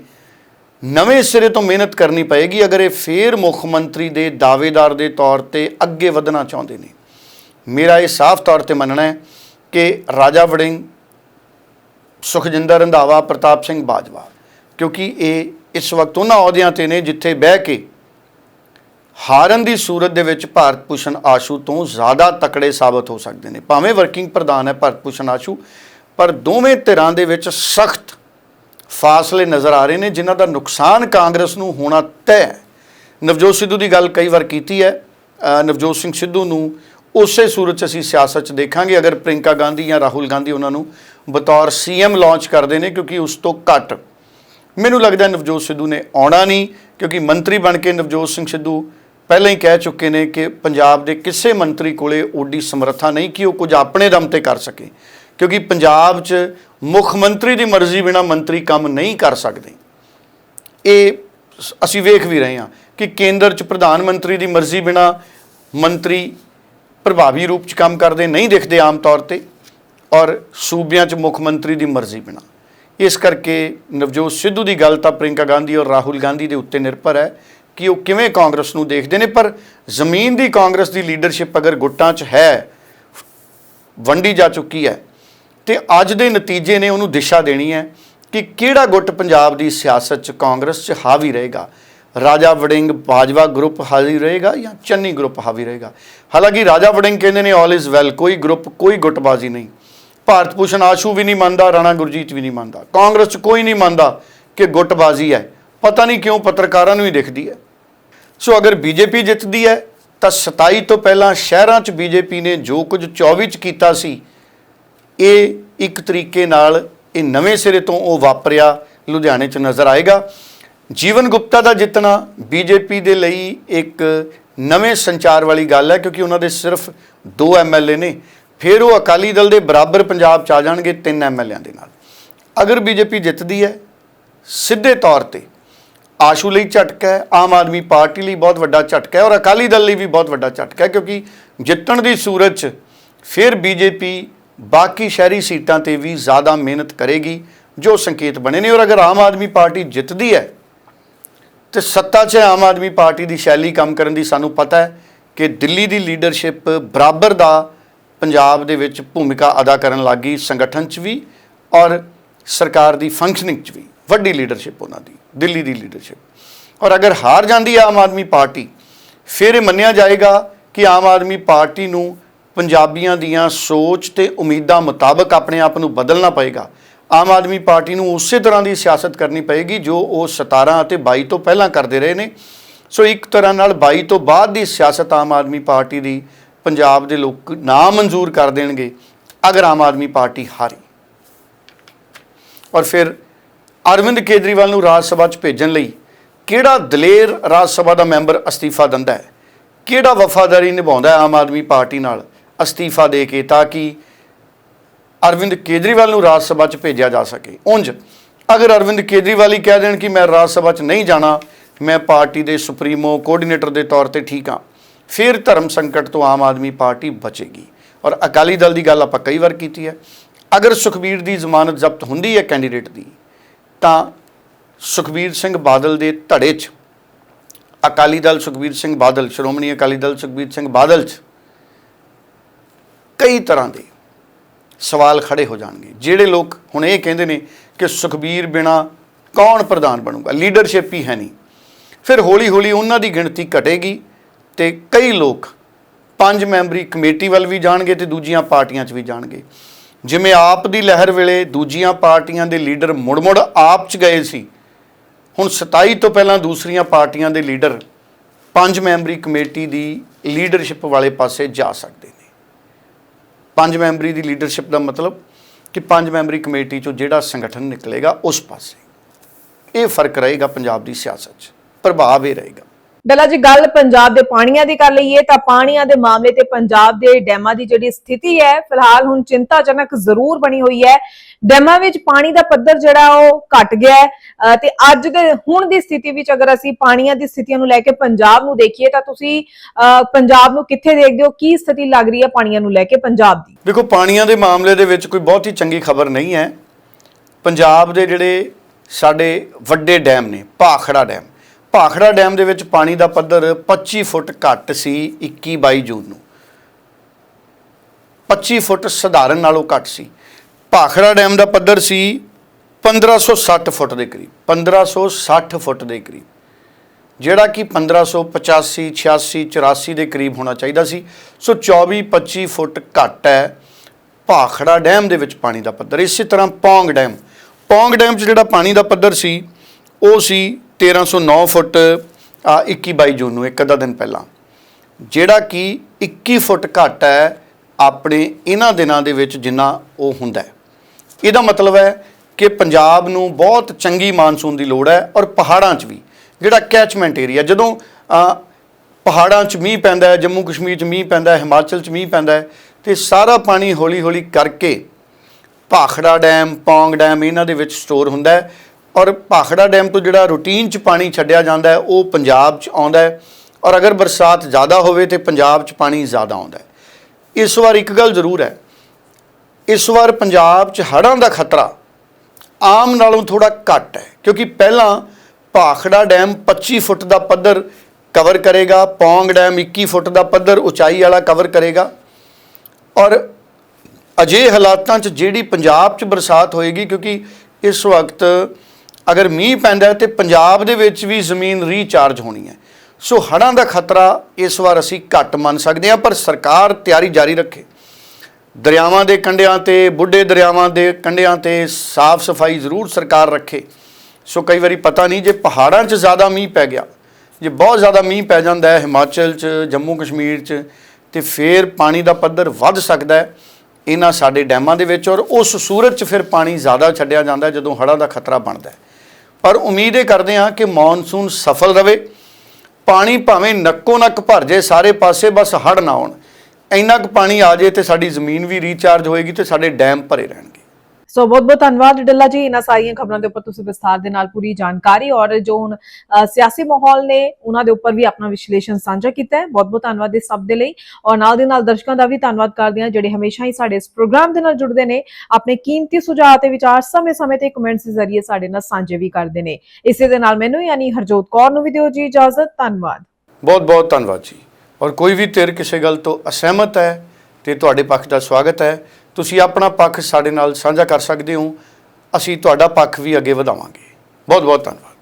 ਨਵੇਂ ਸਿਰੇ ਤੋਂ ਮਿਹਨਤ ਕਰਨੀ ਪਏਗੀ ਅਗਰ ਇਹ ਫੇਰ ਮੁੱਖ ਮੰਤਰੀ ਦੇ ਦਾਅਵੇਦਾਰ ਦੇ ਤੌਰ ਤੇ ਅੱਗੇ ਵਧਣਾ ਚਾਹੁੰਦੇ ਨੇ। ਮੇਰਾ ਇਹ ਸਾਫ਼ ਤੌਰ ਤੇ ਮੰਨਣਾ ਹੈ ਕਿ ਰਾਜਾ ਵੜਿੰਗ, ਸੁਖਜਿੰਦਰ ਰੰਧਾਵਾ, ਪ੍ਰਤਾਪ ਸਿੰਘ ਬਾਜਵਾ, ਕਿਉਂਕਿ ਇਹ ਇਸ ਵਕਤ ਉਹਨਾਂ ਅਹੁਦਿਆਂ ਤੇ ਨੇ ਜਿੱਥੇ ਬਹਿ ਕੇ ਹਾਰਨ ਦੀ ਸੂਰਤ ਦੇ ਵਿੱਚ ਭਾਰਤ ਭੂਸ਼ਣ ਆਸ਼ੂ ਤੋਂ ਜ਼ਿਆਦਾ ਤਕੜੇ ਸਾਬਤ ਹੋ ਸਕਦੇ ਨੇ। ਭਾਵੇਂ ਵਰਕਿੰਗ ਪ੍ਰਧਾਨ ਹੈ ਭਾਰਤ ਭੂਸ਼ਣ ਆਸ਼ੂ, ਪਰ ਦੋਵੇਂ ਧਿਰਾਂ ਦੇ ਵਿੱਚ ਸਖਤ ਫਾਸਲੇ ਨਜ਼ਰ ਆ ਰਹੇ ਨੇ, ਜਿਨ੍ਹਾਂ ਦਾ ਨੁਕਸਾਨ ਕਾਂਗਰਸ ਨੂੰ ਹੋਣਾ ਤੈਅ ਨਵਜੋਤ ਸਿੱਧੂ ਦੀ ਗੱਲ ਕਈ ਵਾਰ ਕੀਤੀ ਹੈ। ਨਵਜੋਤ ਸਿੰਘ ਸਿੱਧੂ ਨੂੰ ਉਸੇ ਸੂਰਤ 'ਚ ਅਸੀਂ ਸਿਆਸਤ 'ਚ ਦੇਖਾਂਗੇ। ਅਗਰ ਪ੍ਰਿੰਕਾ ਗਾਂਧੀ ਜਾਂ ਰਾਹੁਲ ਗਾਂਧੀ ਉਹਨਾਂ ਨੂੰ ਬਤੌਰ ਸੀਐਮ ਲਾਂਚ ਕਰਦੇ ਨੇ, ਕਿਉਂਕਿ ਉਸ ਤੋਂ ਘੱਟ ਮੈਨੂੰ ਲੱਗਦਾ ਨਵਜੋਤ ਸਿੱਧੂ ਨੇ ਆਉਣਾ ਨਹੀਂ, ਕਿਉਂਕਿ ਮੰਤਰੀ ਬਣ ਕੇ ਨਵਜੋਤ ਸਿੰਘ ਸਿੱਧੂ ਪਹਿਲਾਂ ਹੀ ਕਹਿ ਚੁੱਕੇ ਨੇ ਕਿ ਪੰਜਾਬ ਦੇ ਕਿਸੇ ਮੰਤਰੀ ਕੋਲੇ ਓਡੀ ਸਮਰੱਥਾ ਨਹੀਂ ਕਿ ਉਹ ਕੁਝ ਆਪਣੇ ਦਮ ਤੇ ਕਰ ਸਕੇ। ਕਿਉਂਕਿ ਪੰਜਾਬ 'ਚ ਮੁੱਖ ਮੰਤਰੀ ਦੀ ਮਰਜ਼ੀ ਬਿਨਾ ਮੰਤਰੀ ਕੰਮ ਨਹੀਂ ਕਰ ਸਕਦੇ। ਇਹ ਸ- ਅਸੀਂ ਵੇਖ ਵੀ ਰਹੇ ਹਾਂ ਕਿ ਕੇਂਦਰ 'ਚ ਪ੍ਰਧਾਨ ਮੰਤਰੀ ਦੀ ਮਰਜ਼ੀ ਬਿਨਾ ਮੰਤਰੀ ਪ੍ਰਭਾਵੀ ਰੂਪ 'ਚ ਕੰਮ ਕਰਦੇ, ਨਹੀਂ ਦਿਖਦੇ ਆਮ ਤੌਰ ਤੇ, ਔਰ ਸੂਬਿਆਂ 'ਚ ਮੁੱਖ ਮੰਤਰੀ ਦੀ ਮਰਜ਼ੀ ਬਿਨਾ। ਇਸ ਕਰਕੇ ਨਵਜੋਤ ਸਿੱਧੂ ਦੀ ਗੱਲ ਤਾਂ ਪ੍ਰਿੰਕਾ ਗਾਂਧੀ ਔਰ ਰਾਹੁਲ ਗਾਂਧੀ ਦੇ ਉੱਤੇ ਨਿਰਭਰ ਹੈ ਕਿ ਉਹ ਕਿਵੇਂ ਕਾਂਗਰਸ ਨੂੰ ਦੇਖਦੇ ਨੇ, ਪਰ ਜ਼ਮੀਨ ਦੀ ਕਾਂਗਰਸ ਦੀ ਲੀਡਰਸ਼ਿਪ ਅਗਰ ਗੁੱਟਾਂ 'ਚ ਹੈ, ਵੰਡੀ ਜਾ ਚੁੱਕੀ ਹੈ, ਤੇ ਅੱਜ ਦੇ ਨਤੀਜੇ ਨੇ ਉਹਨੂੰ ਦਿਸ਼ਾ ਦੇਣੀ ਹੈ ਕਿ ਕਿਹੜਾ ਗੁੱਟ ਪੰਜਾਬ ਦੀ ਸਿਆਸਤ 'ਚ, ਕਾਂਗਰਸ 'ਚ ਹਾਵੀ ਰਹੇਗਾ। ਰਾਜਾ ਵੜਿੰਗ ਬਾਜਵਾ ਗਰੁੱਪ ਹਾਵੀ ਰਹੇਗਾ ਜਾਂ ਚੰਨੀ ਗਰੁੱਪ ਹਾਵੀ ਰਹੇਗਾ? ਹਾਲਾਂਕਿ ਰਾਜਾ ਵੜਿੰਗ ਕਹਿੰਦੇ ਨੇ ਆਲ ਇਜ਼ ਵੈਲ ਕੋਈ ਗਰੁੱਪ, ਕੋਈ ਗੁੱਟਬਾਜ਼ੀ ਨਹੀਂ। ਭਾਰਤ ਭੂਸ਼ਣ ਆਸ਼ੂ ਵੀ ਨਹੀਂ ਮੰਨਦਾ, ਰਾਣਾ ਗੁਰਜੀਤ ਵੀ ਨਹੀਂ ਮੰਨਦਾ। ਕਾਂਗਰਸ 'ਚ ਕੋਈ ਨਹੀਂ ਮੰਨਦਾ ਕਿ ਗੁੱਟਬਾਜ਼ੀ ਹੈ। ਪਤਾ ਨਹੀਂ ਕਿਉਂ ਪੱਤਰਕਾਰਾਂ ਨੂੰ ਹੀ ਦਿਖਦੀ ਹੈ। ਸੋ ਅਗਰ ਬੀਜੇਪੀ ਜਿੱਤਦੀ ਹੈ, ਤਾਂ 27 ਤੋਂ ਪਹਿਲਾਂ ਸ਼ਹਿਰਾਂ 'ਚ ਬੀਜੇਪੀ ਨੇ ਜੋ ਕੁਝ 24 'ਚ ਕੀਤਾ ਸੀ, ਇਹ ਇੱਕ ਤਰੀਕੇ ਨਾਲ ਇਹ ਨਵੇਂ ਸਿਰੇ ਤੋਂ ਉਹ ਵਾਪਰਿਆ। ਲੁਧਿਆਣੇ 'ਚ ਨਜ਼ਰ ਆਏਗਾ। ਜੀਵਨ ਗੁਪਤਾ ਦਾ ਜਿੱਤਣਾ ਬੀਜੇਪੀ ਦੇ ਲਈ ਇੱਕ ਨਵੇਂ ਸੰਚਾਰ ਵਾਲੀ ਗੱਲ ਹੈ, ਕਿਉਂਕਿ ਉਹਨਾਂ ਦੇ ਸਿਰਫ ਦੋ ਐਮਐਲਏ ਨੇ। ਫਿਰ ਉਹ ਅਕਾਲੀ ਦਲ ਦੇ ਬਰਾਬਰ ਪੰਜਾਬ 'ਚ ਆ ਜਾਣਗੇ ਤਿੰਨ ਐਮਐਲਏਆਂ ਦੇ ਨਾਲ। ਅਗਰ ਬੀਜੇਪੀ ਜਿੱਤਦੀ ਹੈ, ਸਿੱਧੇ ਤੌਰ ਤੇ ਆਸ਼ੂ ਲਈ ਝਟਕਾ ਹੈ, ਆਮ ਆਦਮੀ ਪਾਰਟੀ ਲਈ ਬਹੁਤ ਵੱਡਾ ਝਟਕਾ ਹੈ, ਔਰ ਅਕਾਲੀ ਦਲ ਲਈ ਵੀ ਬਹੁਤ ਵੱਡਾ ਝਟਕਾ ਹੈ, ਕਿਉਂਕਿ ਜਿੱਤਣ ਦੀ ਸੂਰਤ 'ਚ ਫਿਰ ਬੀਜੇਪੀ ਬਾਕੀ ਸ਼ਹਿਰੀ ਸੀਟਾਂ ਤੇ ਵੀ ਜ਼ਿਆਦਾ ਮਿਹਨਤ ਕਰੇਗੀ, ਜੋ ਸੰਕੇਤ ਬਣੇ ਨੇ। ਔਰ ਅਗਰ ਆਮ ਆਦਮੀ ਪਾਰਟੀ ਜਿੱਤਦੀ ਹੈ ਤੇ ਸੱਤਾ 'ਚ ਆਮ ਆਦਮੀ ਪਾਰਟੀ ਦੀ ਸ਼ੈਲੀ ਕੰਮ ਕਰਨ ਦੀ ਸਾਨੂੰ ਪਤਾ ਹੈ ਕਿ ਦਿੱਲੀ ਦੀ ਲੀਡਰਸ਼ਿਪ ਬਰਾਬਰ ਦਾ ਪੰਜਾਬ ਦੇ ਵਿੱਚ ਭੂਮਿਕਾ ਅਦਾ ਕਰਨ ਲੱਗੀ ਸੰਗਠਨ 'ਚ ਵੀ ਔਰ ਸਰਕਾਰ ਦੀ ਫੰਕਸ਼ਨਿੰਗ 'ਚ ਵੀ। ਵੱਡੀ ਲੀਡਰਸ਼ਿਪ ਉਹਨਾਂ ਦੀ, ਦਿੱਲੀ ਦੀ ਲੀਡਰਸ਼ਿਪ। ਔਰ ਅਗਰ ਹਾਰ ਜਾਂਦੀ ਹੈ ਆਮ ਆਦਮੀ ਪਾਰਟੀ, ਫਿਰ ਇਹ ਮੰਨਿਆ ਜਾਏਗਾ ਕਿ ਆਮ ਆਦਮੀ ਪਾਰਟੀ ਨੂੰ ਪੰਜਾਬੀਆਂ ਦੀਆਂ ਸੋਚ ਤੇ ਉਮੀਦਾਂ ਮੁਤਾਬਕ ਆਪਣੇ ਆਪ ਨੂੰ ਬਦਲਣਾ ਪਏਗਾ। ਆਮ ਆਦਮੀ ਪਾਰਟੀ ਨੂੰ ਉਸੇ ਤਰ੍ਹਾਂ ਦੀ ਸਿਆਸਤ ਕਰਨੀ ਪਏਗੀ ਜੋ ਉਹ 17 ਅਤੇ 22 ਤੋਂ ਪਹਿਲਾਂ ਕਰਦੇ ਰਹੇ ਨੇ। ਸੋ ਇੱਕ ਤਰ੍ਹਾਂ ਨਾਲ 22 ਤੋਂ ਬਾਅਦ ਦੀ ਸਿਆਸਤ ਆਮ ਆਦਮੀ ਪਾਰਟੀ ਦੀ ਪੰਜਾਬ ਦੇ ਲੋਕ ਨਾ ਮਨਜ਼ੂਰ ਕਰ ਦੇਣਗੇ, ਅਗਰ ਆਮ ਆਦਮੀ ਪਾਰਟੀ ਹਾਰੀ। ਔਰ ਫਿਰ ਅਰਵਿੰਦ ਕੇਜਰੀਵਾਲ ਨੂੰ ਰਾਜ ਸਭਾ 'ਚ ਭੇਜਣ ਲਈ ਕਿਹੜਾ ਦਲੇਰ ਰਾਜ ਸਭਾ ਦਾ ਮੈਂਬਰ ਅਸਤੀਫਾ ਦਿੰਦਾ ਹੈ? ਕਿਹੜਾ ਵਫਾਦਾਰੀ ਨਿਭਾਉਂਦਾ ਆਮ ਆਦਮੀ ਪਾਰਟੀ ਨਾਲ ਅਸਤੀਫਾ ਦੇ ਕੇ ਤਾਂ ਕਿ ਅਰਵਿੰਦ ਕੇਜਰੀਵਾਲ ਨੂੰ ਰਾਜ ਸਭਾ 'ਚ ਭੇਜਿਆ ਜਾ ਸਕੇ। ਉਂਝ, ਅਗਰ ਅਰਵਿੰਦ ਕੇਜਰੀਵਾਲ ਹੀ ਕਹਿ ਦੇਣ ਕਿ ਮੈਂ ਰਾਜ ਸਭਾ 'ਚ ਨਹੀਂ ਜਾਣਾ, ਮੈਂ ਪਾਰਟੀ ਦੇ ਸੁਪਰੀਮੋ ਕੋਆਰਡੀਨੇਟਰ ਦੇ ਤੌਰ ਤੇ ਠੀਕ ਹਾਂ। ਫਿਰ ਧਰਮ ਸੰਕਟ ਤੋਂ ਆਮ ਆਦਮੀ ਪਾਰਟੀ ਬਚੇਗੀ। ਔਰ ਅਕਾਲੀ ਦਲ ਦੀ ਗੱਲ ਆਪਾਂ ਕਈ ਵਾਰ ਕੀਤੀ ਹੈ। ਅਗਰ ਸੁਖਬੀਰ ਦੀ ਜ਼ਮਾਨਤ ਜ਼ਬਤ ਹੁੰਦੀ ਹੈ ਕੈਂਡੀਡੇਟ ਦੀ, ਤਾਂ ਸੁਖਬੀਰ ਸਿੰਘ ਬਾਦਲ ਦੇ ਧੜੇ 'ਚ, ਅਕਾਲੀ ਦਲ ਸੁਖਬੀਰ ਸਿੰਘ ਬਾਦਲ, ਸ਼੍ਰੋਮਣੀ ਅਕਾਲੀ ਦਲ ਸੁਖਬੀਰ ਸਿੰਘ ਬਾਦਲ 'ਚ, ਕਈ ਤਰ੍ਹਾਂ ਦੇ ਸਵਾਲ ਖੜੇ ਹੋ ਜਾਣਗੇ। ਜਿਹੜੇ ਲੋਕ ਹੁਣ ਇਹ ਕਹਿੰਦੇ ਨੇ ਕਿ ਸੁਖਬੀਰ ਬਿਨਾ ਕੌਣ ਪ੍ਰਧਾਨ ਬਣੂਗਾ? ਲੀਡਰਸ਼ਿਪ ਹੀ ਹੈ ਨਹੀਂ। ਫਿਰ ਹੌਲੀ ਹੌਲੀ ਉਹਨਾਂ ਦੀ ਗਿਣਤੀ ਘਟੇਗੀ ਤੇ ਕਈ ਲੋਕ ਪੰਜ ਮੈਂਬਰੀ ਕਮੇਟੀ ਵੱਲ ਵੀ ਜਾਣਗੇ ਤੇ ਦੂਜੀਆਂ ਪਾਰਟੀਆਂ 'ਚ ਵੀ ਜਾਣਗੇ। ਜਿਵੇਂ ਆਪ ਦੀ ਲਹਿਰ ਵੇਲੇ ਦੂਜੀਆਂ ਪਾਰਟੀਆਂ ਦੇ ਲੀਡਰ ਮੁੜ-ਮੁੜ ਆਪ 'ਚ ਗਏ ਸੀ। ਹੁਣ 27 ਤੋਂ ਪਹਿਲਾਂ ਦੂਸਰੀਆਂ ਪਾਰਟੀਆਂ ਦੇ ਲੀਡਰ ਪੰਜ ਮੈਂਬਰੀ ਕਮੇਟੀ ਦੀ ਲੀਡਰਸ਼ਿਪ ਵਾਲੇ ਪਾਸੇ ਜਾ ਸਕਦੇ। ਪੰਜ ਮੈਂਬਰੀ ਦੀ ਲੀਡਰਸ਼ਿਪ ਦਾ ਮਤਲਬ ਕਿ ਪੰਜ ਮੈਂਬਰੀ ਕਮੇਟੀ ਚੋਂ ਜਿਹੜਾ ਸੰਗਠਨ ਨਿਕਲੇਗਾ ਉਸ ਪਾਸੇ। ਇਹ ਫ਼ਰਕ ਰਹੇਗਾ ਪੰਜਾਬ ਦੀ ਸਿਆਸਤ 'ਚ, ਪ੍ਰਭਾਵ ਇਹ ਰਹੇਗਾ। ਡੱਲਾ ਜੀ, ਗੱਲ ਪੰਜਾਬ ਦੇ ਪਾਣੀਆਂ ਦੀ ਕਰ ਲਈਏ, ਤਾਂ ਪਾਣੀਆਂ ਦੇ ਮਾਮਲੇ ਤੇ ਪੰਜਾਬ ਦੇ ਡੈਮਾਂ ਦੀ ਜਿਹੜੀ ਸਥਿਤੀ ਹੈ, ਫਿਲਹਾਲ ਹੁਣ ਚਿੰਤਾਜਨਕ ਜ਼ਰੂਰ ਬਣੀ ਹੋਈ ਹੈ। ਡੈਮਾਂ ਵਿੱਚ ਪਾਣੀ ਦਾ ਪੱਧਰ ਜਿਹੜਾ ਉਹ ਘਟ ਗਿਆ ਹੈ। ਤੇ ਅੱਜ ਦੇ ਹੁਣ ਦੀ ਸਥਿਤੀ ਵਿੱਚ ਅਗਰ ਅਸੀਂ ਪਾਣੀਆਂ ਦੀ ਸਥਿਤੀਆਂ ਨੂੰ ਲੈ ਕੇ ਪੰਜਾਬ ਨੂੰ ਦੇਖੀਏ, ਤਾਂ ਤੁਸੀਂ ਪੰਜਾਬ ਨੂੰ ਕਿੱਥੇ ਦੇਖਦੇ ਹੋ? ਕੀ ਸਥਿਤੀ ਲੱਗ ਰਹੀ ਹੈ ਪਾਣੀਆਂ ਨੂੰ ਲੈ ਕੇ ਪੰਜਾਬ ਦੀ? ਦੇਖੋ, ਪਾਣੀਆਂ ਦੇ ਮਾਮਲੇ ਦੇ ਵਿੱਚ ਕੋਈ ਬਹੁਤ ਹੀ ਚੰਗੀ ਖਬਰ ਨਹੀਂ ਹੈ। ਪੰਜਾਬ ਦੇ ਜਿਹੜੇ ਸਾਡੇ ਵੱਡੇ ਡੈਮ ਨੇ, ਭਾਖੜਾ ਡੈਮ ਭਾਖੜਾ ਡੈਮ ਦੇ ਵਿੱਚ ਪਾਣੀ ਦਾ ਪੱਧਰ 25 ਫੁੱਟ ਘੱਟ ਸੀ 21 22 ਜੂਨ ਨੂੰ। 25 ਫੁੱਟ ਸਧਾਰਨ ਨਾਲੋਂ ਘੱਟ ਸੀ। ਭਾਖੜਾ ਡੈਮ ਦਾ ਪੱਧਰ ਸੀ 1560 ਫੁੱਟ ਦੇ ਕਰੀਬ 1560 ਫੁੱਟ ਦੇ ਕਰੀਬ। ਜਿਹੜਾ ਕਿ 1585 86 84 ਦੇ ਕਰੀਬ ਹੋਣਾ ਚਾਹੀਦਾ ਸੀ। ਸੋ 24 25 ਫੁੱਟ ਘੱਟ ਹੈ ਭਾਖੜਾ ਡੈਮ ਦੇ ਵਿੱਚ ਪਾਣੀ ਦਾ ਪੱਧਰ। ਇਸੇ ਤਰ੍ਹਾਂ ਪੌਂਗ ਡੈਮ। ਪੌਂਗ ਡੈਮ 'ਚ ਜਿਹੜਾ ਪਾਣੀ ਦਾ ਪੱਧਰ ਸੀ, ਉਹ ਸੀ 1309 ਫੁੱਟ, ਆ 21 22 ਜੂਨ ਨੂੰ, ਇੱਕ ਅੱਧਾ ਦਿਨ ਪਹਿਲਾਂ। ਜਿਹੜਾ ਕਿ 21 ਫੁੱਟ ਘੱਟ ਹੈ ਆਪਣੇ ਇਹਨਾਂ ਦਿਨਾਂ ਦੇ ਵਿੱਚ ਜਿੰਨਾ ਉਹ ਹੁੰਦਾ ਇਹਦਾ ਮਤਲਬ ਹੈ ਕਿ ਪੰਜਾਬ ਨੂੰ ਬਹੁਤ ਚੰਗੀ ਮਾਨਸੂਨ ਦੀ ਲੋੜ ਹੈ ਔਰ ਪਹਾੜਾਂ 'ਚ ਵੀ, ਜਿਹੜਾ ਕੈਚਮੈਂਟ ਏਰੀਆ ਜਦੋਂ ਪਹਾੜਾਂ 'ਚ ਮੀਂਹ ਪੈਂਦਾ ਹੈ, ਜੰਮੂ ਕਸ਼ਮੀਰ 'ਚ ਮੀਂਹ ਪੈਂਦਾ ਹੈ, ਹਿਮਾਚਲ 'ਚ ਮੀਂਹ ਪੈਂਦਾ ਹੈ, ਤੇ ਸਾਰਾ ਪਾਣੀ ਹੌਲੀ-ਹੌਲੀ ਕਰਕੇ ਭਾਖੜਾ ਡੈਮ, ਪੌਂਗ ਡੈਮ, ਇਹਨਾਂ ਦੇ ਵਿੱਚ ਸਟੋਰ ਹੁੰਦਾ ਹੈ। ਔਰ ਭਾਖੜਾ ਡੈਮ ਤੋਂ ਜਿਹੜਾ ਰੂਟੀਨ 'ਚ ਪਾਣੀ ਛੱਡਿਆ ਜਾਂਦਾ ਹੈ, ਉਹ ਪੰਜਾਬ 'ਚ ਆਉਂਦਾ ਹੈ। ਔਰ ਅਗਰ ਬਰਸਾਤ ਜ਼ਿਆਦਾ ਹੋਵੇ ਤੇ ਪੰਜਾਬ 'ਚ ਪਾਣੀ ਜ਼ਿਆਦਾ ਆਉਂਦਾ ਹੈ। ਇਸ ਵਾਰ ਇੱਕ ਗੱਲ ਜ਼ਰੂਰ ਹੈ, ਇਸ ਵਾਰ ਪੰਜਾਬ 'ਚ ਹੜ੍ਹਾਂ ਦਾ ਖਤਰਾ ਆਮ ਨਾਲੋਂ ਥੋੜਾ ਘੱਟ ਹੈ, ਕਿਉਂਕਿ ਪਹਿਲਾਂ ਭਾਖੜਾ ਡੈਮ 25 ਫੁੱਟ ਦਾ ਪੱਧਰ ਕਵਰ ਕਰੇਗਾ, ਪੌਂਗ ਡੈਮ 21 ਫੁੱਟ ਦਾ ਪੱਧਰ ਉਚਾਈ ਵਾਲਾ ਕਵਰ ਕਰੇਗਾ। ਔਰ ਅਜੇ ਹਾਲਾਤਾਂ 'ਚ ਜਿਹੜੀ ਪੰਜਾਬ 'ਚ ਬਰਸਾਤ ਹੋਏਗੀ, ਕਿਉਂਕਿ ਇਸ ਵਕਤ ਅਗਰ ਮੀਂਹ ਪੈਂਦਾ ਹੈ ਤੇ ਪੰਜਾਬ ਦੇ ਵਿੱਚ ਵੀ ਜ਼ਮੀਨ ਰੀਚਾਰਜ ਹੋਣੀ ਹੈ। ਸੋ ਹੜ੍ਹਾਂ ਦਾ ਖਤਰਾ ਇਸ ਵਾਰ ਅਸੀਂ ਘੱਟ ਮੰਨ ਸਕਦੇ ਹਾਂ, ਪਰ ਸਰਕਾਰ ਤਿਆਰੀ ਜਾਰੀ ਰੱਖੇ। ਦਰਿਆਵਾਂ ਦੇ ਕੰਢਿਆਂ ਤੇ, ਬੁੱਢੇ ਦਰਿਆਵਾਂ ਦੇ ਕੰਢਿਆਂ ਤੇ ਸਾਫ਼ ਸਫ਼ਾਈ ਜ਼ਰੂਰ ਸਰਕਾਰ ਰੱਖੇ। ਸੋ ਕਈ ਵਾਰੀ ਪਤਾ ਨਹੀਂ ਜੇ ਪਹਾੜਾਂ 'ਚ ਜ਼ਿਆਦਾ ਮੀਂਹ ਪੈ ਗਿਆ, ਜੇ ਬਹੁਤ ਜ਼ਿਆਦਾ ਮੀਂਹ ਪੈ ਜਾਂਦਾ ਹੈ ਹਿਮਾਚਲ 'ਚ, ਜੰਮੂ ਕਸ਼ਮੀਰ 'ਚ, ਤੇ ਫੇਰ ਪਾਣੀ ਦਾ ਪੱਧਰ ਵੱਧ ਸਕਦਾ ਹੈ ਇਹਨਾਂ ਸਾਡੇ ਡੈਮਾਂ ਦੇ ਵਿੱਚ ਔਰ ਉਸ ਸੂਰਤ 'ਚ ਫਿਰ ਪਾਣੀ ਜ਼ਿਆਦਾ ਛੱਡਿਆ ਜਾਂਦਾ ਜਦੋਂ ਹੜ੍ਹਾਂ ਦਾ ਖਤਰਾ ਬਣਦਾ ਹੈ। ਪਰ ਉਮੀਦ ਇਹ ਕਰਦੇ ਹਾਂ ਕਿ ਮੌਨਸੂਨ ਸਫਲ ਰਵੇ। ਪਾਣੀ ਭਾਵੇਂ ਨੱਕੋ ਨੱਕ ਭਰ ਜੇ ਸਾਰੇ ਪਾਸੇ ਬਸ ਹੜ ਨਾ ਆਉਣ। ਇੰਨਾ ਕੁ ਪਾਣੀ ਆ ਜੇ ਤੇ ਸਾਡੀ ਜ਼ਮੀਨ ਵੀ ਰੀਚਾਰਜ ਹੋਏਗੀ ਤੇ ਸਾਡੇ ਡੈਮ ਭਰੇ ਰਹਿਣਗੇ। ਸੋ ਬਹੁਤ ਬਹੁਤ ਧੰਨਵਾਦ ਡੱਲਾ ਜੀ, ਇਹਨਾਂ ਸਾਰੀਆਂ ਖਬਰਾਂ ਦੇ ਉੱਪਰ ਤੁਸੀਂ ਵਿਸਥਾਰ ਦੇ ਨਾਲ ਪੂਰੀ ਜਾਣਕਾਰੀ ਔਰ ਜੋ ਹੁਣ ਸਿਆਸੀ ਮਾਹੌਲ ਨੇ, ਉਹਨਾਂ ਦੇ ਉੱਪਰ ਵੀ ਆਪਣਾ ਵਿਸ਼ਲੇਸ਼ਣ ਸਾਂਝਾ ਕੀਤਾ ਹੈ। ਬਹੁਤ ਬਹੁਤ ਧੰਨਵਾਦ ਇਸ ਸਭ ਦੇ ਲਈ ਔਰ ਨਾਲ ਦੇ ਨਾਲ ਦਰਸ਼ਕਾਂ ਦਾ ਵੀ ਧੰਨਵਾਦ ਕਰਦੇ ਹਾਂ, ਜਿਹੜੇ ਹਮੇਸ਼ਾ ਹੀ ਸਾਡੇ ਇਸ ਪ੍ਰੋਗਰਾਮ ਦੇ ਨਾਲ ਜੁੜਦੇ ਨੇ, ਆਪਣੇ ਕੀਮਤੀ ਸੁਝਾਅ ਤੇ ਵਿਚਾਰ ਸਮੇਂ-ਸਮੇਂ ਤੇ ਕਮੈਂਟਸ ਦੇ ਜ਼ਰੀਏ ਸਾਡੇ ਨਾਲ ਸਾਂਝੇ ਵੀ ਕਰਦੇ ਨੇ। ਇਸੇ ਦੇ ਨਾਲ ਮੈਨੂੰ ਯਾਨੀ ਹਰਜੋਤ ਕੌਰ ਨੂੰ ਵੀ ਦਿਓ ਜੀ ਇਜਾਜ਼ਤ, ਧੰਨਵਾਦ। ਬਹੁਤ ਬਹੁਤ ਧੰਨਵਾਦ ਜੀ। ਔਰ ਕੋਈ ਵੀ ਧਿਰ ਕਿਸੇ ਗੱਲ ਤੋਂ ਅਸਹਿਮਤ ਹੈ, ਤੇ ਤੁਹਾਡੇ ਪੱਖ ਦਾ ਸਵਾਗਤ ਹੈ। ਤੁਸੀਂ ਆਪਣਾ ਪੱਖ ਸਾਡੇ ਨਾਲ ਸਾਂਝਾ ਕਰ ਸਕਦੇ ਹੋ। ਅਸੀਂ ਤੁਹਾਡਾ ਪੱਖ ਵੀ ਅੱਗੇ ਵਧਾਵਾਂਗੇ। ਬਹੁਤ ਬਹੁਤ ਧੰਨਵਾਦ।